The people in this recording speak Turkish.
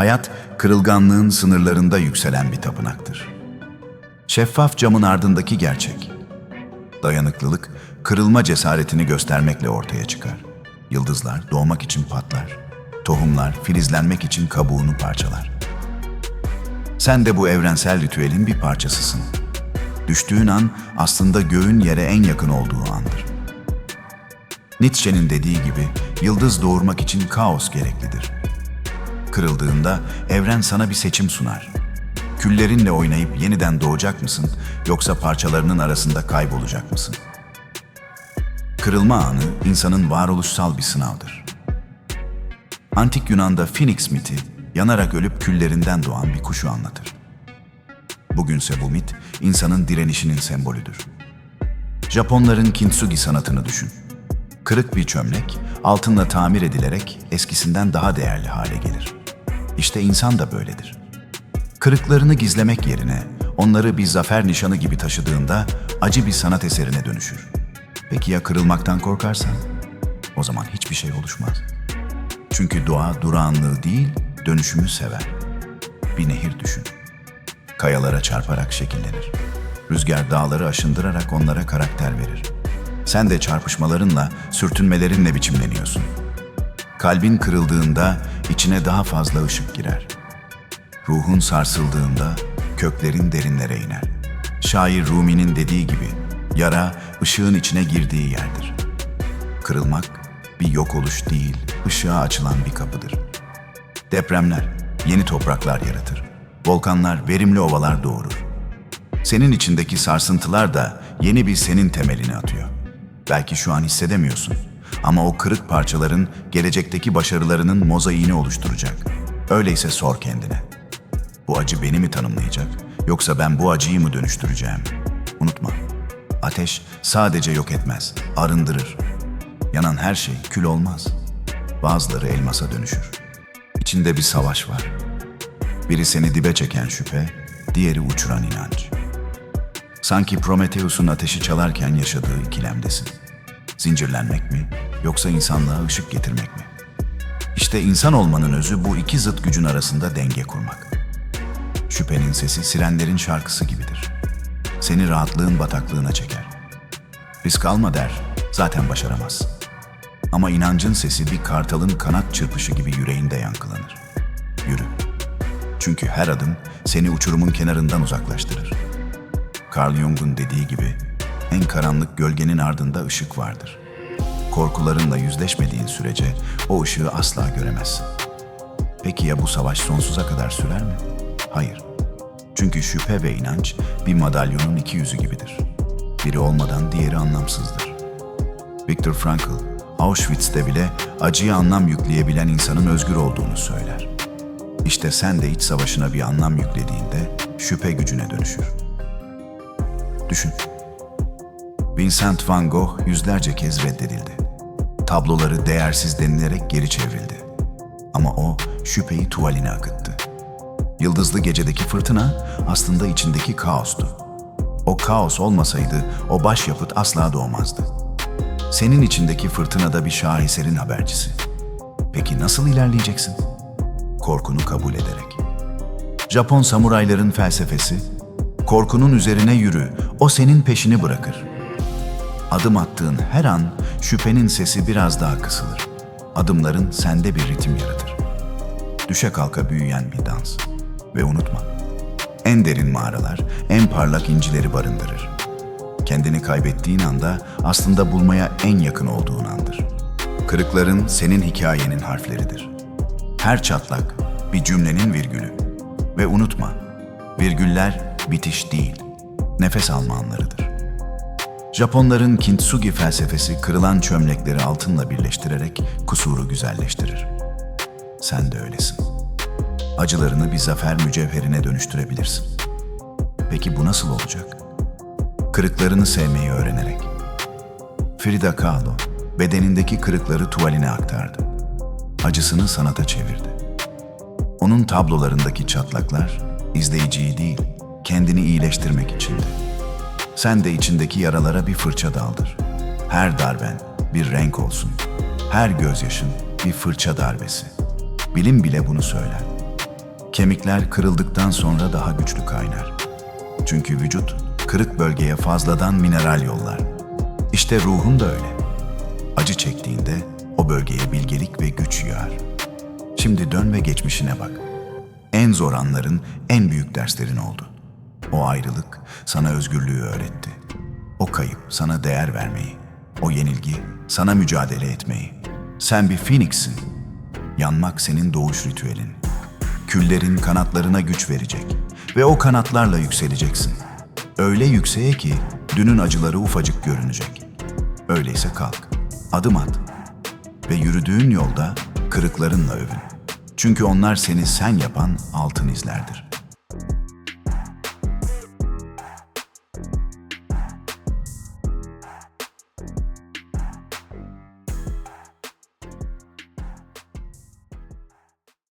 Hayat, kırılganlığın sınırlarında yükselen bir tapınaktır. Şeffaf camın ardındaki gerçek. Dayanıklılık, kırılma cesaretini göstermekle ortaya çıkar. Yıldızlar doğmak için patlar. Tohumlar filizlenmek için kabuğunu parçalar. Sen de bu evrensel ritüelin bir parçasısın. Düştüğün an aslında göğün yere en yakın olduğu andır. Nietzsche'nin dediği gibi yıldız doğurmak için kaos gereklidir. Kırıldığında evren sana bir seçim sunar. Küllerinle oynayıp yeniden doğacak mısın yoksa parçalarının arasında kaybolacak mısın? Kırılma anı insanın varoluşsal bir sınavdır. Antik Yunan'da Phoenix miti yanarak ölüp küllerinden doğan bir kuşu anlatır. Bugünse bu mit insanın direnişinin sembolüdür. Japonların kintsugi sanatını düşün. Kırık bir çömlek altınla tamir edilerek eskisinden daha değerli hale gelir. İşte insan da böyledir. Kırıklarını gizlemek yerine onları bir zafer nişanı gibi taşıdığında acı bir sanat eserine dönüşür. Peki ya kırılmaktan korkarsan? O zaman hiçbir şey oluşmaz. Çünkü doğa durağanlığı değil, dönüşümü sever. Bir nehir düşün. Kayalara çarparak şekillenir. Rüzgar dağları aşındırarak onlara karakter verir. Sen de çarpışmalarınla, sürtünmelerinle biçimleniyorsun. Kalbin kırıldığında içine daha fazla ışık girer. Ruhun sarsıldığında köklerin derinlere iner. Şair Rumi'nin dediği gibi yara ışığın içine girdiği yerdir. Kırılmak bir yok oluş değil, ışığa açılan bir kapıdır. Depremler yeni topraklar yaratır. Volkanlar verimli ovalar doğurur. Senin içindeki sarsıntılar da yeni bir senin temelini atıyor. Belki şu an hissedemiyorsun ama o kırık parçaların gelecekteki başarılarının mozaiğini oluşturacak. Öyleyse sor kendine. Bu acı beni mi tanımlayacak yoksa ben bu acıyı mı dönüştüreceğim? Unutma. Ateş sadece yok etmez, arındırır. Yanan her şey kül olmaz. Bazıları elmasa dönüşür. İçinde bir savaş var. Biri seni dibe çeken şüphe, diğeri uçuran inanç. Sanki Prometheus'un ateşi çalarken yaşadığı ikilemdesin. Zincirlenmek mi yoksa insanlığa ışık getirmek mi? İşte insan olmanın özü bu iki zıt gücün arasında denge kurmak. Şüphenin sesi sirenlerin şarkısı gibidir. Seni rahatlığın bataklığına çeker. Risk alma der, zaten başaramazsın. Ama inancın sesi bir kartalın kanat çırpışı gibi yüreğinde yankılanır. Yürü. Çünkü her adım seni uçurumun kenarından uzaklaştırır. Carl Jung'un dediği gibi en karanlık gölgenin ardında ışık vardır. Korkularınla yüzleşmediğin sürece o ışığı asla göremezsin. Peki ya bu savaş sonsuza kadar sürer mi? Hayır. Çünkü şüphe ve inanç bir madalyonun iki yüzü gibidir. Biri olmadan diğeri anlamsızdır. Viktor Frankl, Auschwitz'te bile acıya anlam yükleyebilen insanın özgür olduğunu söyler. İşte sen de iç savaşına bir anlam yüklediğinde şüphe gücüne dönüşür. Düşün. Vincent van Gogh yüzlerce kez reddedildi. Tabloları değersiz denilerek geri çevrildi. Ama o şüpheyi tuvaline akıttı. Yıldızlı gecedeki fırtına aslında içindeki kaostu. O kaos olmasaydı o başyapıt asla doğmazdı. Senin içindeki fırtınada bir şaheserin habercisi. Peki nasıl ilerleyeceksin? Korkunu kabul ederek. Japon samurayların felsefesi, korkunun üzerine yürü, o senin peşini bırakır. Adım attığın her an şüphenin sesi biraz daha kısılır. Adımların sende bir ritim yaratır. Düşe kalka büyüyen bir dans. Ve unutma, en derin mağaralar en parlak incileri barındırır. Kendini kaybettiğin anda aslında bulmaya en yakın olduğun andır. Kırıkların senin hikayenin harfleridir. Her çatlak bir cümlenin virgülü. Ve unutma, virgüller bitiş değil, nefes alma anlarıdır. Japonların kintsugi felsefesi kırılan çömlekleri altınla birleştirerek kusuru güzelleştirir. Sen de öylesin. Acılarını bir zafer mücevherine dönüştürebilirsin. Peki bu nasıl olacak? Kırıklarını sevmeyi öğrenerek. Frida Kahlo bedenindeki kırıkları tuvaline aktardı. Acısını sanata çevirdi. Onun tablolarındaki çatlaklar izleyiciyi değil, kendini iyileştirmek içindi. Sen de içindeki yaralara bir fırça daldır. Her darben bir renk olsun. Her gözyaşın bir fırça darbesi. Bilim bile bunu söyler. Kemikler kırıldıktan sonra daha güçlü kaynar. Çünkü vücut kırık bölgeye fazladan mineral yollar. İşte ruhun da öyle. Acı çektiğinde o bölgeye bilgelik ve güç yağar. Şimdi dön ve geçmişine bak. En zor anların en büyük derslerin oldu. O ayrılık sana özgürlüğü öğretti. O kayıp sana değer vermeyi. O yenilgi sana mücadele etmeyi. Sen bir Phoenix'sin. Yanmak senin doğuş ritüelin. Küllerin kanatlarına güç verecek ve o kanatlarla yükseleceksin. Öyle yükseğe ki dünün acıları ufacık görünecek. Öyleyse kalk, adım at ve yürüdüğün yolda kırıklarınla övün. Çünkü onlar seni sen yapan altın izlerdir.